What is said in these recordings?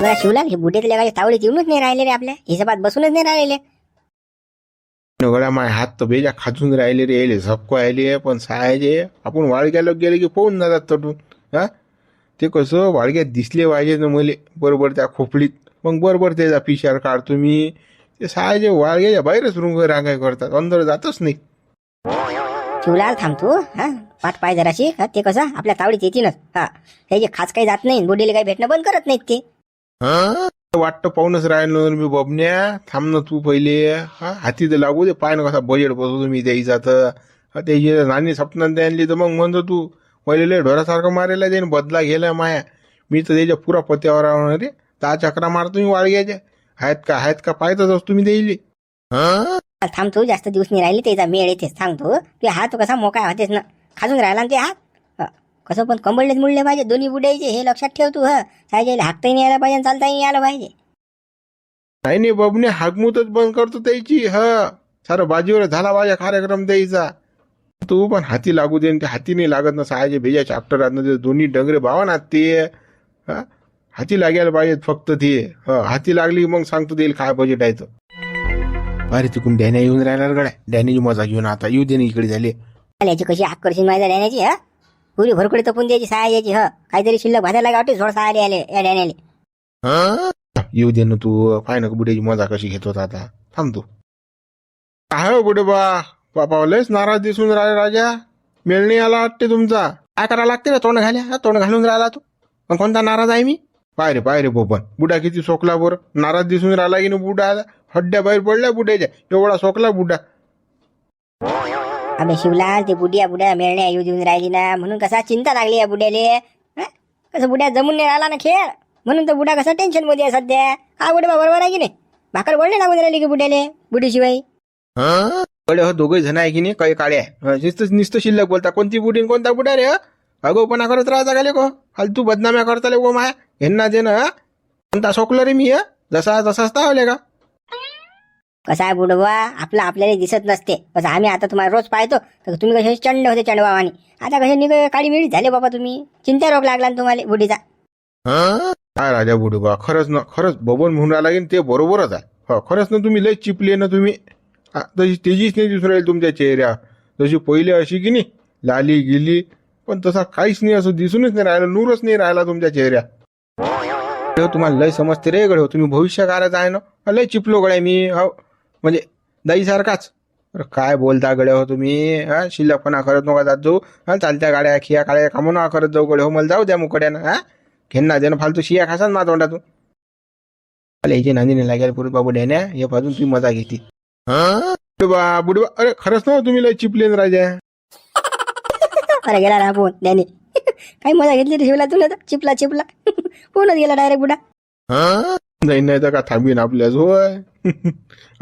मला शिवलाल हे बुड्यातल्या गाडी तावडीत येऊनच नाही राहिले रे आपल्या हिशोबात बसूनच नाही राहिले. गड्या माय हात तर बेजा खाजून राहिले रे यायले झपको आले पण सायाचे आपण वाळग्याला गेले की पाहून जातात तटून हा? ते कसं वाळग्यात दिसले पाहिजे ना मले बरोबर त्या खोपडीत. मग बरोबर त्याचा पिशार काढतो मी. ते सायाचे वाळग्याच्या बाहेरच रुंग रांगाय करतात अंदर जातच नाही. शिवलाल थांबतो हा? पाठ पाय जराशी हा? ते कसं आपल्या तावडीत येतीलच हा? त्याचे खास काही जात नाही बुडीला काही भेटणं बंद करत नाहीत ते. हा वाटतं पाहूनच राहिलो मी बबन्या. थांब ना तू पहिले. हा? हाती तर लागू दे. पाय ना कसा बजेट बसवतो मी द्यायचा तर. त्याची नाणी सपनात द्यायली तर मग म्हणतो तू पहिले लय ढोरासारखं मारायला देईन बदला गेला माया. मी तर त्याच्या पुरा पत्यावर आहे. रे दहा चक्रा मारतो मी वाळग्याच्या. आहेत का? आहेत का? पाहतच असतो मी द्यायली हा? थांबतो जास्त दिवस नाही राहिले त्याचा मेळ येतेच सांगतो तू. हात कसा मोका होतेस ना. खाजून राहिला ना ते हात? हा, कसं पण कंबळलेच मुडले पाहिजे. दोन्ही बुडायचे हे लक्षात ठेव तू हा. सायजायला हाकताही नाही यायला पाहिजे आणि चालताही नाही यायला पाहिजे. नाही नाही बबने हागमूतच बंद करतो त्याची ह. सारं बाजीवर झाला माझ्या कार्यक्रम द्यायचा. तू पण हाती लागू दे न ते हाती नाही लागत ना सहायचे भेजा चॅप्टर आहेत ना ते दोन्ही डंगरे भावा ना ते हा? हाती लागायला पाहिजेत फक्त ते ह. हाती लागली मग सांगतो देईल काय बजेट आहे तर अरे तिकडून डॅन्या येऊन राहिला गड्या. डॅनीची मजा घेऊन आता येऊ दे ना इकडे झाले. याची कशी आकर्षण माहिती राहण्याची हा. पुरी भरकडे तपून द्यायची सहाय्याची ह. काहीतरी शिल्लक भाजायला गावठी झोड सहा आले या डॅन्याले येऊ दे ना तू पाय ना बुड्याची मजा कशी घेत होता आता. थांब तू. काय हो बुडे बा? बापा लयच नाराज दिसून राहिले राजा. मेळणी आला वाटते तुमचा. काय करायला लागते ना तोंड घाल्या हा, तोंड घालून राहिला तू? पण कोणता नाराज आहे मी? पाय रे पाय रे बोपन. बुडा किती सोकला बरं. नाराज दिसून राहिला की ना बुडा? हड्ड्या बाहेर पडल्या बुड्याच्या. एवढा सोकला बुडा. अबे शिवलाल ते बुडिया बुड्या मेळण्या येऊ देऊन राहिली ना. म्हणून कसा चिंता लागली या बुड्याले हं? कसं बुड्या जमून नाही राहिला ना खेळ. म्हणून तर बुडा कसा टेन्शनमध्ये आहे सध्या. हा बुडे बरोबर आहे की नाही? भाकर बोलणे लागून राहिली की बुड्याले बुडीशिवायकडे हो दोघे जण आहे की नाही? काही काळे आहे. नुसतं नुसतं शिल्लक बोलता. कोणती बुडी कोणता बुडा रे अगोपणा करत राहता का को फालतू बदनाम्या करता ले गो ह्यांना देणं दे कोणता सोकलो रे मी हं? जसा जसाच तावले का? कसं आहे बुडवा? आपलं आपल्याला दिसत नसते. कसं आम्ही आता तुम्हाला रोज पाहतो. तर तुम्ही कसे चंड होते चंडबावानी आता कसे निघ काळी मिळी झाले बाबा तुम्ही. चिंता रोग लागला ना तुम्हाला बुडीचा काय राजा बुडवा? खरंच ना खरंच बबन म्हणून राहिला की ते बरोबरच आहे. हो खरंच ना तुम्ही लय चिपले ना तुम्ही. हा, तशी तेजीच नाही दिसून राहील तुमच्या चेहऱ्या. जशी पहिले अशी की नाही लाली गेली. पण तसा काहीच नाही असं दिसूनच नाही राहिलं नूरच नाही राहिला तुमच्या चेहऱ्या. तुम्हाला लय समजते रे गड तुम्ही भविष्य भविष्यकाराच आहे ना? लय चिपलो गड्या मी. हो म्हणजे दाई सारखाच अरे काय बोलता गड्या हो तुम्ही? हा शिल्लकपणा करत नका जात जाऊ हा चालत्या गाड्या खिया काड्या कामं नका करत जाऊ गड्या हो. मला जाऊ द्या मुकड्यानं हा. घेणं देणं फालतू शिया खासान मा तोंडातून. अरे ह्याची नांदीने लागेल पुरुष बाबू डेण्या हे पाजून तुम्ही मजा घेते. बुडबा बुडबा अरे खरंच ना तुम्ही लय चिपले राजा. अरे गेला ना फोन त्याने काही मजा घेतली रे शिवला तुला तर? चिपला चिपला. फोनच गेला डायरेक्ट बुडा. नाही नाही तर का थांबीन आपल्याच होय.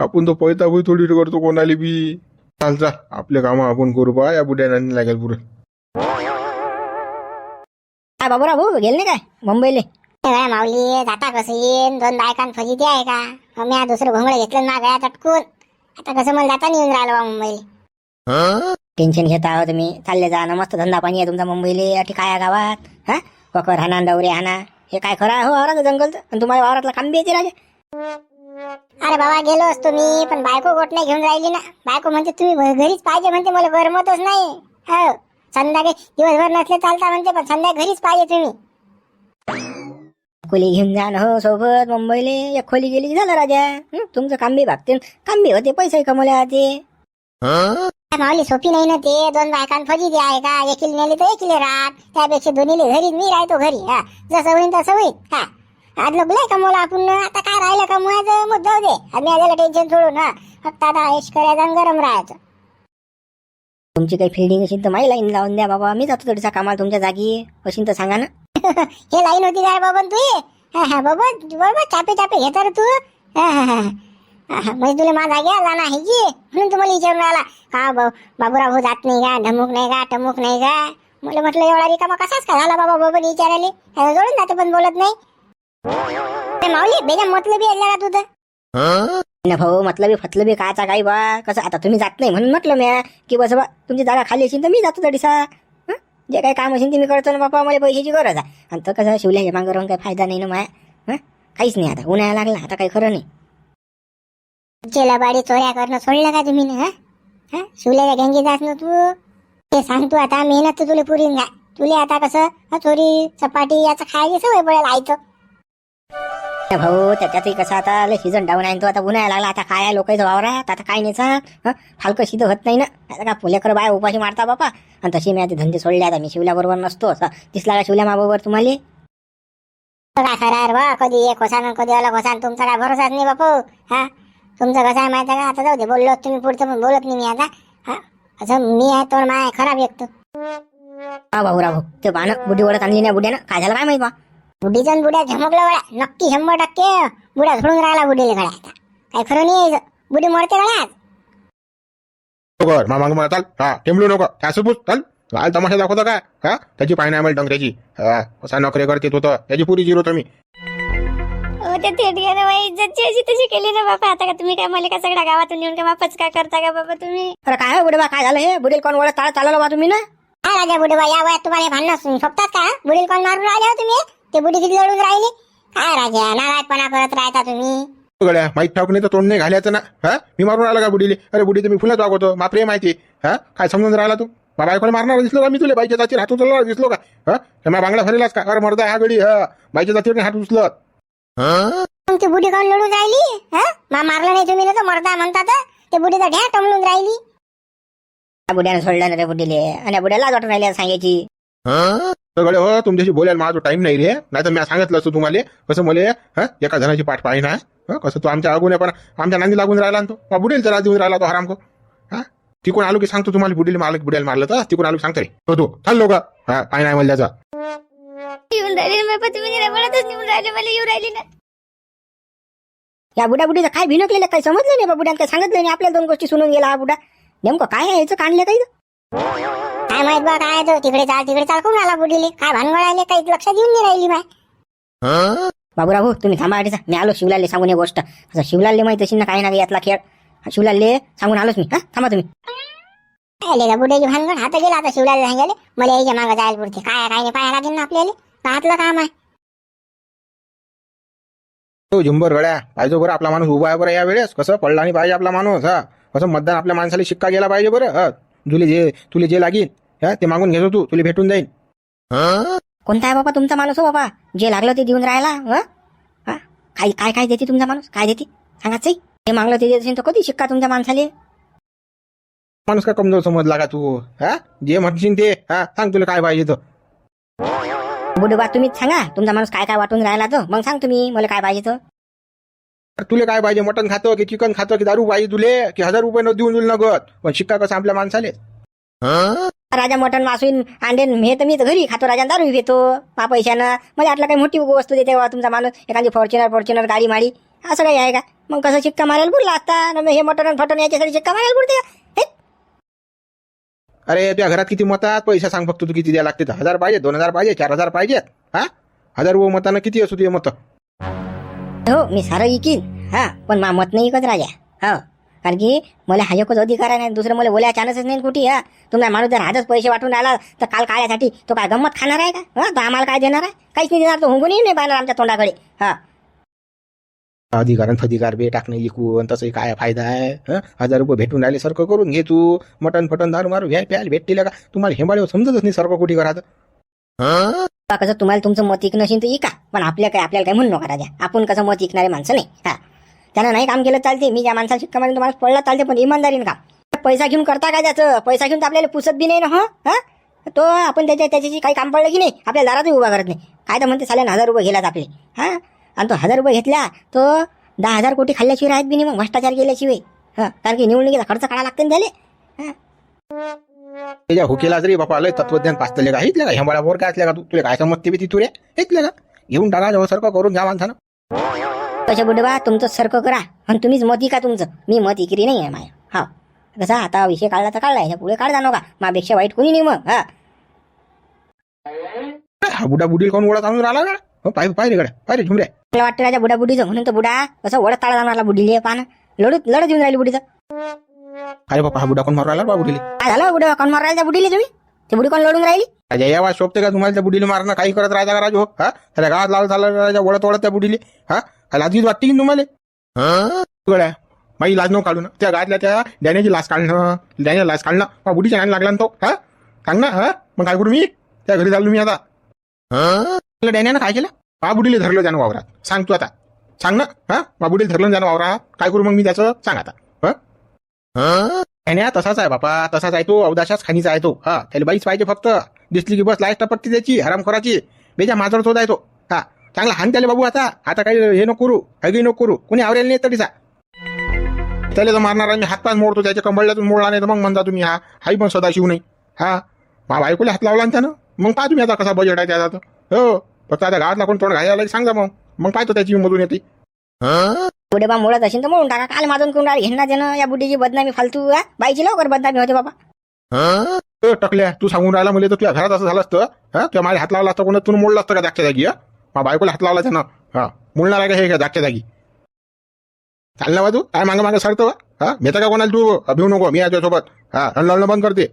आपण तो पैता भुई थोडी करतो कोणाली बी. चाल चाल आपले काम आपण करू बा या बुड्या नांदी लागेल पुढे. काय बाबूरा भाऊ गेले नाही काय? मुंबईले? माऊली जाता कसं येईन? दोन बायकां फजिती आहे का? मग मी दुसरं घोंगडं घेतलं ना गया चटकून आता कसं मला जाता नाही येऊन राहिलं बा मुंबईला. टेन्शन घेता आहोत तुम्ही. चालले जा ना मस्त धंदा पाणी आहे तुमचा मुंबईले. अटी काय आहे गावात हा? कोकर हाना डवरे हाना. हे काय खरं आहे हो जंगल आणि तुम्हाला वावरातला काम बी येते राजा. अरे बाबा गेलो असतो मी पण बायको गोट नाही घेऊन राहिली ना. बायको म्हणते तुम्ही घरीच पाहिजे म्हणते मला गरमतच नाही. हो संध्याकाळी दिवसभर नसले चालता म्हणते पण संध्याकाळी घरीच पाहिजे तुम्ही. खोली घेऊन जा ना हो सोबत मुंबईले. एक खोली गेली की झालं राजा? हं? तुमचं काम बी भागते. काम बी होते पैसे कमवले होते माऊली सोपी नाही ना ते. दोन बायकां फजिती आहे का? एकीला नेली तर एकीला राहत. त्यापेक्षा दोन्हीले घरी मी राहतो घरी. हा. जसं होईन तसं होईन. हा. आज लय कमवलं आपण. आता काय राहिलं कमवायचं मग जाऊ दे. आम्ही आल्याला टेन्शन सोडून हा. फक्त आता ऐश करायचं आणि गरम राहायचं. तुमची काही फिल्डिंग असेल तर माझी लाईन लावून द्या बाबा. मी जातो थोडीसा कामाला तुमच्या जागी. असेल तर सांगा ना. हे लाईन होती काय बाबा तू? हा हा बाबा बाबा चापे चापे. घेता रे तू. हा, हा, हा. हा, हा. म्हणजे तुला माझा घ्या आला नाही की? म्हणून तुम्हाला विचारून राहिला. का भाऊ बाबूराव भाऊ जात नाही का? ढमुक नाही का? टमुक नाही का? मला म्हटलं एवढा रिकामा कसाच का झाला बाबा? बाबा विचारायले. ह्याला जोडून जाते पण बोलत नाही. ते माऊली बेजा मतलब बी का तुझं. ना भाऊ मतलब फतलं बी काचा काही बा? कसं आता तुम्ही जात नाही म्हणून म्हटलं म्या. की बस बा तुमची जागा खाली असेल तर मी जातो थोडीसा. जे काही काम असेल ते मी करतो ना बापा मला पैशाची गरज आहे. आणि तर कसं शिवल्या मागं राहून काही फायदा नाही ना माया. हं? काहीच नाही आता. उन्हाळा लागला आता काही खरं नाही. चेलाबाडी चोऱ्या करणं सोडलं का तुम्ही? ना हा? हा? शिवल्याच्या गँगी जात ना तू ते सांग तू आता मेहनत तर तुला पुरी घ्या. तुला आता कसं? चोरी चपाटी याचं खायची सवय पडेल आयचं भाऊ त्याच्यातही कसं आता लय सीझन डाऊन आहे तो आता उन्हाळा लागला. आता काय लोकांचं वावरात? आता काय नाही फालकं शिद होत नाही ना? आता का फुलेकर बाय उपाशी मारता बापा? आणि तशी मी आता धंदे सोडले आता मी शिवल्याबरोबर नसतो. असं दिसला का शिवल्या माबरोबर तुम्हाला? काय खरं कधी एक होसान कधी अलग होसान तुमचा काय भरोसाच नाही बापू? हा? तुमचं कसं आहे माहिती आहे का? आता जाऊ दे बोललो तुम्ही पुढचं पण बोलत नाही मी आता. हा असं मी आहे तर माय खराब व्यक्त हा भाऊ राव ते बाणं बुडी ओढत आणली नाही बुड्यानं काय झालं काय माहिती बा बुढीचा न बुड्या झमकलं वड्या नक्की शंभर टक्के. बुड्या झोडून राहिला बुडीला गड्या आता काय खरं नाही बुडी मरते गड्यात कर मामा मला चाल. हा टेंबलू नको. असं पूछ चाल. काय तमाशा दाखवता काय? हा? त्याची पाय नाही मला डंगऱ्याची. हा कसा नोकरी करते तो तर. त्याची पुरी जिरो मी हो ते थेट गेलं बाई इज्जतची अशी तशी केली ना बाबा आता का तुम्ही काय मला का सगळ्या गावातून येऊन का वापस का करता का बाबा तुम्ही? अरे काय बुडे बा काय झालं हे? बुडेल कोण ओढत चालत चालवलं बा तुम्ही ना? काय राजा बुडी या वयात तुम्हाला हे भांडणं सोपतात का बुडील कोण मारून राहिले हो तुम्ही? ते बुडी किती लढून राहिली? काय राजा नारायणपणा करत राहता तुम्ही? गड्या माहीत ठाऊक नाही तर तोंड नाही घालायचं ना. हा? मी मारून आला का बुडीले? अरे बुडी तर मी फुलाच वागवतो. मा प्रेम माहिती हा? काय समजून राहिला तू? बाबा ऐकून मारणार दिसलो का मी तुला? बाईच्या जातीवर हात उचलला दिसलो का? हा? बांगला भरेलाच का? अरे मर्दा हा गडी हा. बाईच्या जातीवर हात उचलत. तुमची ती बुडी कोण लढून राहिली? मा मारलं नाही तुम्ही ना तर मरता म्हणतात ते बुडी तर ढ्या टमलून राहिली. त्या सोडलं ना रे बुडीले आणि या बुड्याला वाटून राहिली सांगायची. सगळे हो तुमच्याशी बोलायला माझा टाइम नाही रे. नाही तर मी सांगितलं असतो तुम्हाला. कसं मला हा? एका जणाची पाठ पाहिजे ना कसं तू आमच्या अगोने पण आमच्या नांदी लागून राहिला ना तो. बुडेल तर देऊन राहिला तो हराम को हा तिकडून आलो की सांगतो तुम्हाला? बुडील मालक बुडेल मारलं तर? तिकडून आलो सांगतो रे? तो चाललो का हा पाय नाही मला त्याचा. येऊन राहिले ना बाबा तुम्ही रबडतच निघून राहिले मला येऊ राहिली ना. या बुड्या बुडीचं काय भिनकलेलं काही समजलं नाही बा बुड्यानं काही सांगितलं नाही आपल्याला दोन गोष्टी सुनून गेला हा बुडा. नेमकं काय आहे याचं काढलं काही? काय माहीत बा काय तो? तिकडे चाल तिकडे चाल कोण आला बुडीले? काय भानगड राहिले काही लक्षात येऊन नाही राहिली बाय बाबूराव हो तुम्ही थांबा अडीचा मी आलो शिवलालले सांगून एक गोष्ट. असं शिवलालले माहिती असेल ना काही ना काही यातला खेळ. हा, शिवलालले सांगून आलोच मी. हा थांबा तुम्ही. आले का बुड्याची भानगड? आता गेला आता शिवलाला सांगायला. मला यायच्या मागं जायला पुरते. काय काय नाही पाया लागेल ना आपल्याला? का हातलं काम आहे. तो झुंबर गड्या पाहिजे बरं आपला माणूस उभा आहे बरं या वेळेस. कसं पडला नाही पाहिजे आपला माणूस हा. कसं मतदान आपल्या माणसाला शिक्का गेला पाहिजे बरं हा. तुले जे तुले जे लागेल हा ते मागून घेतो तू तुला भेटून जाईल कोणता आहे बाबा तुमचा माणूस हो बाबा जे लागलं ते देऊन राहिला हं? हा? काय काय काय देते तुमचा माणूस? काय देते? सांगाच ते मागलं ते देत असेल तर कधी शिक्का तुमच्या माणसाले? माणूस का कमजोर समजला का तू हा? जे म्हणशील ते हा सांग तुला काय पाहिजे तर. बुडोबा तुम्हीच सांगा. तुमचा माणूस काय काय वाटून राहिला तर मग सांग तुम्ही मला काय पाहिजे अरे तुले काय पाहिजे? मटन खातो की चिकन खातो की दारू पाहिजे तुले? की हजार रुपये न देऊन देईल नगद? पण शिक्का कसा आपल्या माणसाले? राजा मटण मासून अंडेन हे तर मी तर घरी खातो. राजा दारू घेतो. मा पैशानं. मला आटला काही मोठी वस्तू देते बा तुमचा माणूस. एखादी फॉर्च्युनर फॉर्च्युनर गाडी माडी. असं काही आहे का? मग कसं शिक्का मारायला पुरला असता मग हे मटण फटण याच्यासाठी शिक्का मारायला पुरते? हे? अरे तुझ्या घरात किती मतात पैसा सांग फक्त तू किती द्या लागते. हजार पाहिजे दोन हजार पाहिजे चार हजार पाहिजेत. हा? हजार व मतानं किती असू तुझे मत? हो मी सारं इकीन. हा पण मा मत नाही इकत राजा. हो कारण की मला हा एकच अधिकार आहे नाही दुसरं मला बोलाय चान्सच नाही कुठे हा. तुम्हाला माणूस जर आजच पैसे वाटून आला तर काल काळ्यासाठी तो काय गंमत खाणार आहे का? हा तो आम्हाला काय देणार आहे? काहीच नाही देणार तो हुंगूनही नाही पाहणार आमच्या तोंडाकडे. हा. अधिकार आणि फधिकार बे टाकणं इकून तसंही काय फायदा आहे हं? हजार रुपये भेटून राहिले सारखं करून घे तू. मटन फटन दारू मारू घ्या प्याल भेटतील का? तुम्हाला हेंबाळे समजतच नाही सारखं कुठे घरात. कसं तुम्हाला तुमचं मत इकणं असेल तर इका पण आपल्या काय आपल्याला काय म्हणू नका राजा. आपण कसं मत इकणारे माणसं नाही हा. त्यानं नाही काम केलं चालते मी ज्या माणसाला शिक्का मारून तुम्हाला पडला चालते पण इमानदारीनं काम. पैसा घेऊन करता काय त्याचं? पैसा घेऊन तर आपल्याला पुसत बी नाही ना हा? तो आपण त्याच्या त्याच्याशी काही काम पडलं की नाही आपल्या दारातही उभा करत नाही. काय तर म्हणते साल्यानं हजार रुपये गेलात आपले हा? आणि तो हजार रुपये घेतला तो दहा हजार कोटी खाल्ल्याशिवाय राहत बी नाही मग भ्रष्टाचार केल्याशिवाय. हा कारण की निवडणुकीचा खर्च काढा लागते ना त्याले. हा. त्याच्या हुकेला जरी बापा लय तत्वज्ञान पाचतले का? इथल्या का? हेंबाळावर काय असल्या का तू? तुला काय समजते बी ती तुरे? इथल्या का? घेऊन टाका जवळ सारखं करून घ्या माणसानं. कशा बुडवा तुमचं सरकं करा. आणि तुम्हीच मत का तुमचं. मी मत इकरी नाही आहे माया हा. कसा? आता विषय काढला तर काढला. ह्याच्या पुढे काढजा नका. मापेक्षा वाईट कोणी नाही मग. हा. हा बुडा बुडील कोण ओळख आणून राहिला का हो पाय पाय रे गड्या पाय रे झुमऱ्या. मला वाटतं राजा बुडा बुडीचं म्हणून तर बुडा कसं ओढत ताळा जाणार बुडीले पान. लढत लढत येऊन राहिली बुडीचं. अरे बापा हा बुडा कोण मारू राहिला बा बुडीले? काय झालं बुडा कोण मारायला त्या बुडीले तुम्ही? ते बुडी कोण लढून राहिली? राजा यावा शोभते का तुम्हाला त्या बुडीला मारणं? काही करत राजा का राजू हो? हा? त्याला गावात लावलं झालं राजा? वळत वळत त्या बुडीले? हा? काय लाजगीच वाटते की तुम्हाला? हा गड्या माई लाज नको काढू ना. त्या गावातल्या त्या डॅन्याची लाच काढणं डॅन्या लाच काढणं. मग बुडीच्या नाणी लागला ना तो. हा? सांग ना हा? मग काय करू मी? त्या घरी चाललो मी आता. हा डॅन्यानं काय केलं? बाबुडीला धरलं जाणं वावरात. सांग तू आता. सांग ना. हा? बाबुडीला धरलं जाणं वावरात. काय करू मग मी त्याचं? सांग आता. हा? डॅन्या तसाच आहे बापा. तसाच आहे तो. अवदाशाच खानीचा आहे तो. हा त्याला बाईच पाहिजे फक्त. दिसली की बस लाइट टपटती त्याची हरामखोराची. बेजा माझर तो आहे तो. हा चांगला हान त्याला बाबू आता. आता काही हे नको करू. हगी नको करू. कोणी आवरेल नाही तरीचा त्याला तर मारणार मी हातपाय मोडतो. त्याच्या कंबळल्यातून मोडला नाही तर मग म्हणता तुम्ही हा हाही पण सदाशिव नाही. हा मा बायकोला हात लावला त्यानं. मग पहा तुम्ही आता कसा बजेट आहे त्याचा तर. हो फक्त आता गावातला कोण तोंड घालायला की सांगा मग. मग पाहतो त्याची मधून येते. बुडे बा मोडत असेल तर म्हणून टाका. काल माझून कोण घेणार देणं या बुडीची बदनामी फालतू? बाईची लवकर बदनामी होते बाबा. टकल्या तू सांगून राहिला म्हणजे तर तुझ्या घरात असं झालं असतं हा? तुझ्या माझ्या हात लावला असतं कोणा? तू मोडलं असतं का जागच्या जागी हा? मा बायकोला हात लावला त्यानं. हा. मोडणार आहे का हे का जागच्या जागी? चाल ना बा तू. काय मागं मागं सरतो हा? घेता का कोणाला तू? भिवू नको. मी आहे सोबत हा लढणं बंद करते.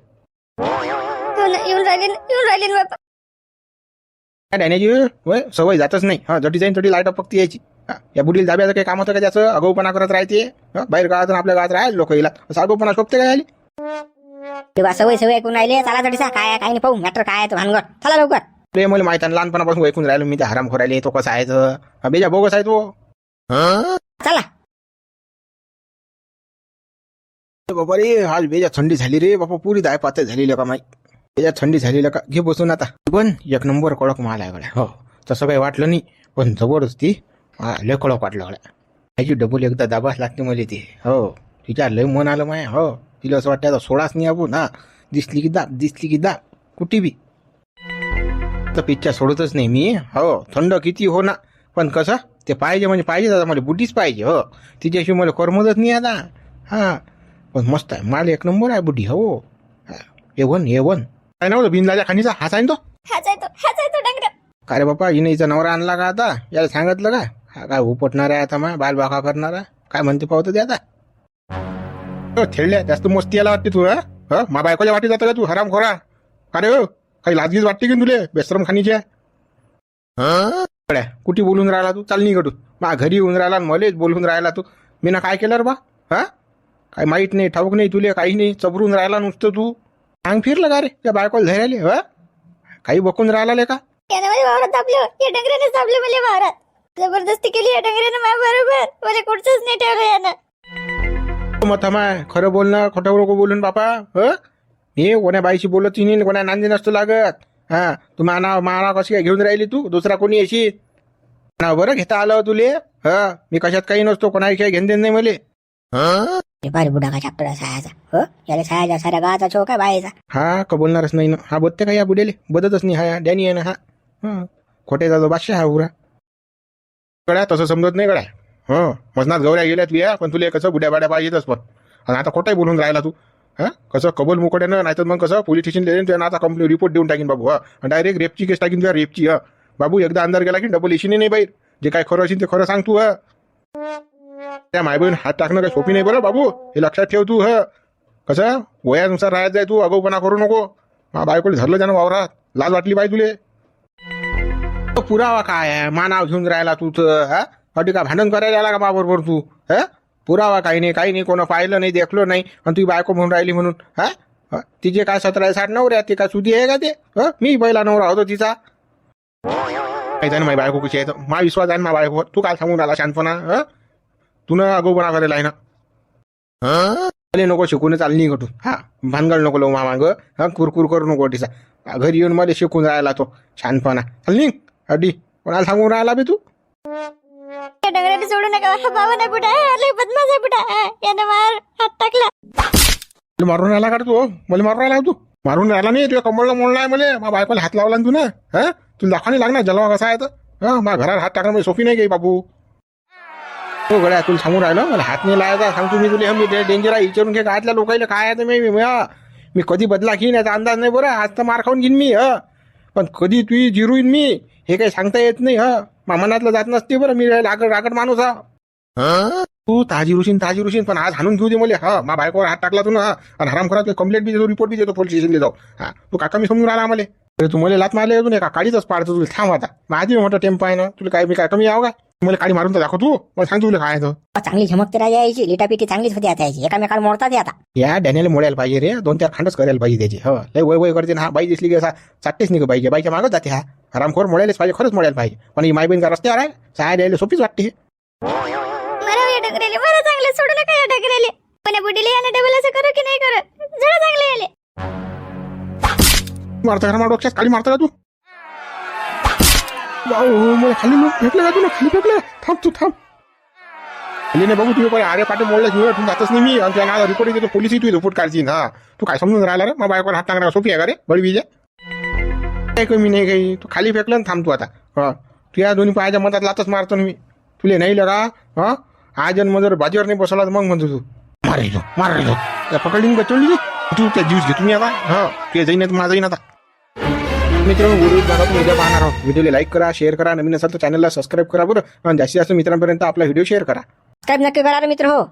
राहिले येऊन राहिले ना बापा काय डॅनेजी होय सवय जातच नाही. हा जटी जाईन तटी लाइट फक्त यायची. हा, या बुडील दाब्याचं काही काम होतं का त्याचं? अगाऊपणा करत राहते. हा, बाहेर गावातून आपल्या गावात राहील लोक येईल असं अगाऊपणा शोभते काय आली तेव्हा सवय सवय ऐकून राहिले. चला तरी काय आहे, काय नाही पाहू. मॅटर काय आहे तो भानगड. चला लवकर. ते मला माहिती आहे लहानपणापासून ऐकून राहिलो मी त्या हराम खोरायले तो कसा आहे तर. हा, बेजा बोगस आहे तो. चला. ए बाबा रे आज बेजा थंडी झाली रे. बाबा पुरी दाय पातळ झालेली का माई. बेजा थंडी झालेली का घे बसून आता. पण एक नंबर कडक माल आहे गड्या. हो. तसं काही वाटलं नाही पण जबरदस्ती लय कडक वाटलं गड्या. त्याची डबल एकदा दाबाच लागते मला ती. हो. तिच्या लय मन आलं माय. हो. तिला असं वाटतं आता सोडाच नाही आपण. हा. दिसली की दाब दिसली की दाब. कुठे बी. तर पिच्चा सोडतच नाही मी. हो. थंड किती हो ना. पण कसं? ते पाहिजे म्हणजे पाहिजे आता मला बुटीच पाहिजे. हो. तिच्याशिवाय मला करमतच नाही आता. हा. पण मस्त आहे. माल एक नंबर आहे बुटी. हो. A one A one. काय नव्हतं बिनलाच्या खाणीचा? हाच आहे ना तो? हाच आहे तो हाच आहे तो डांगरा काय रे बापा हिने हिचा नवरा आणला का आता? याला सांगितलं का? हा काय उपटणार आहे आता मा? बाल बाका करणार आहे? काय म्हणते पाहतो ते आता? हो, खेळल्या जास्त मस्ती याला वाटते तू हा? ह? मा बायकोच्या वाटी जातं का तू? हराम खोरा? अरे हो? काही लाजगीच वाटते की तुले बेसरम खाणीच्या? गड्या, कुठे बोलून राहिला तू? चाल नाही गडू. मा घरी येऊन राहिला आणि मलेच बोलून राहिला तू. मी ना काय केलं रे बा? हा? काय माहीत नाही ठाऊक नाही तुले काही नाही. चबरून राहिला नुसतं तू. अंग फिरलं का रे त्या बायकोला धैर्याले हा? काही बकून राहिला का यानं मला वावरात दाबलं या डंगऱ्याने दाबले मला वावरात जबरदस्ती केली या डंगऱ्यानं माझ्या बरोबर मला कुठचंच नाही ठेवलं यानं मग थांबाय खरं बोलणं खोटं बोलून बापा ह? हे कोण्या बाईशी बोलत नाही कोण्या नांदी नसतो लागत। हा तू माना माना कशी काय घेऊन राहिली तू? दुसरा कोणी येशी ना बरं घेता आलं तुले ह? मी कशात काही नसतो काही घेऊन देत नाही मले। भारी बुडा का सायाचा. हो? याला सायाचा साऱ्या गावाचा चौक आहे बायचा हा का बोलणारच नाही ना? हा बोलते का या बुडेले बदतच नाही हा डॅनी आहे ना हा? हं. खोट्याचा जो बादशाह हा उरा गड्या तसं समजत नाही गड्या. हो मजनात गवऱ्या गेल्या तुया पण तुला कसं बुड्या बाड्या पाहिजेच पण. आणि आता खोटाही बोलून राहिला तू. हा? कसं कबल मुकोट्यानं नाहीतर मग कसं पोलीस स्टेशन देईन तुला आता कंप्लेंट रिपोर्ट देऊन टाकीन बाबू हा. डायरेक्ट रेपची केस टाकीन तुझ्या रेपची हा. बाबू एकदा अंदर गेला की डबल येशीने नाही बाहेर जे काय खरं असेल ते खरं सांग तू हा. त्या मायबहीण हात टाकणं काही सोपी नाही बरं बाबू. हे लक्षात ठेव तू ह. कसं? वयानुसार राहायचं जाय तू अगोपणा करू नको. मा बायकोले धरलं जाणं वावरात. लाज वाटली पाहिजे तुले. पुरावा काय आहे? मानाव घेऊन राहिला तू तर हा? अटी का भांडण करायला आला का बरोबर तू हा? पुरावा काही नाही काही नाही. कोणं पाहिलं नाही देखलो नाही. आणि तुझी बायको म्हणून राहिली म्हणून हा? तिचे काय सतरा साठ नवऱ्या ती काय सुधी आहे का ते? ह? मी पहिला नवरा होतो तिचा. काही जाण माझी बायको कशी आहे? तर मा विश्वास आहे ना मा बायको तू काय सांगून राहिला शांतपणा ह? तू ना अगोपणा करायला आहे ना मला नको शिकून चालली गटू। हा भानगड नको लो मामांग हा कुरकुर करू नको तिचा घरी येऊन मला शिकून राहिला तो छानपणा। चल निघ अड्डी कोणाला सांगून राहिला बे तू? या डंगऱ्याने सोडू नका हा बाबा नाही बुडा लय बदमाश आहे बुडा हा, यानं मार हात टाकला. मला मारून राहिला का तू मला मारून राहिला तू? मारून राहिला नाही तुझ्या कमळला मोडला आहे मला मा बायकोला हात लावला ना तू ना हा? तुला दाखवा नाही लागणार जलवा कसा आहे तर हा मा घरात हात टाकणं सोपी नाही काही बाबू? हो गड्या तुला सांगून राहिलो मला हात नाही लावायचा सांगतो मी तुला मी डेंजर आहे. विचारून घे गावातल्या लोकांना काय आहे तर मी मी- हा. मी कधी बदला घेईन याचा अंदाज नाही बरं. आज तर मार खाऊन घेईन मी ह. पण कधी तुझी जिरूईन मी हे काही सांगता येत नाही ह. मा मनातलं जात नसते बरं मी रागड रागड माणूस हा. तू ताजी रुशीन ताजी रुशीन पण आज हाणून घेऊ दे मला हा. मा बायकोवर हात टाकला तू ना आणि हराम करा कंप्लेंट बी देतो रिपोर्ट बी देतो पोलीस स्टेशनला जाऊ हा. तू काका मी समजून राहिला आम्हाला अरे तू मला लात मारले अजून एका काळीच पाडतो तुला थांब आता. माझी मोठा टेम्पो आहे ना तुला काय मी काय कमी यावं का? मला काळी मारून तर दाखव तू मग सांग तुला काय तर चांगली झमकते राजा यायची. लिटापिटी चांगलीच होती आता यायची एकामेकाला मोडतात हे आता. या डॅनियल मोडायला पाहिजे रे. दोन चार खंडच करायला पाहिजे त्याची. हो. लय वय वय करते ना. हा बाई दिसली की असा चाटतेच नाही का बाईच्या मागत जाते हा. आरामखोर मोडायलाच पाहिजे खरंच मोडायला पाहिजे. पण ही माय बहीण का रस्त्यावर आहे सहाय द्यायला सोपीच वाटते. मला या डगरेले. मला चांगले सोडू नका या डगरेले. पण या बुडीले याने डबल असं करू की नाही करू? जरा चांगले आले मारता मार काळी मारता का तू? वाव, मला खाली फेकलं का तू खाली फेकलं. थांब तू थांब. खाली नाही बघू तुम्ही पण आरे पाटे मोडला मी उठून जातच नाही मी. आणि त्या रिपोर्ट देतो पोलिसही तू रिपोर्ट काढतील हा. तू काय समजून राहिला रे? मग बायकोला हात टाकणार सोपी आहे का रे? बळबीजा काय कमी नाही काही. तू खाली फेकलं ना थांब तू आता. हा. तू या दोन्ही पायाच्या मतात लातच मारतो ना मी. तुले नाही लगा हा? आज जन्म जर बाजीवर नाही बसवला तर मग म्हणतो तू. मारायचो तो त्या पकडली बचवली चढली तू त्या जीव घे तुम्ही आता हा. ते जाईन माझा जाईन आता मित्रांनो व्हिडिओ बघा तुम्ही पाहणार आहोत. व्हिडिओला लाईक करा शेअर करा नवीन असाल तर चॅनलला सबस्क्राईब करा बरं. आणि जास्तीत जास्त मित्रांपर्यंत आपला व्हिडिओ शेअर करा. सबस्क्राईब नक्की करा मित्र हो.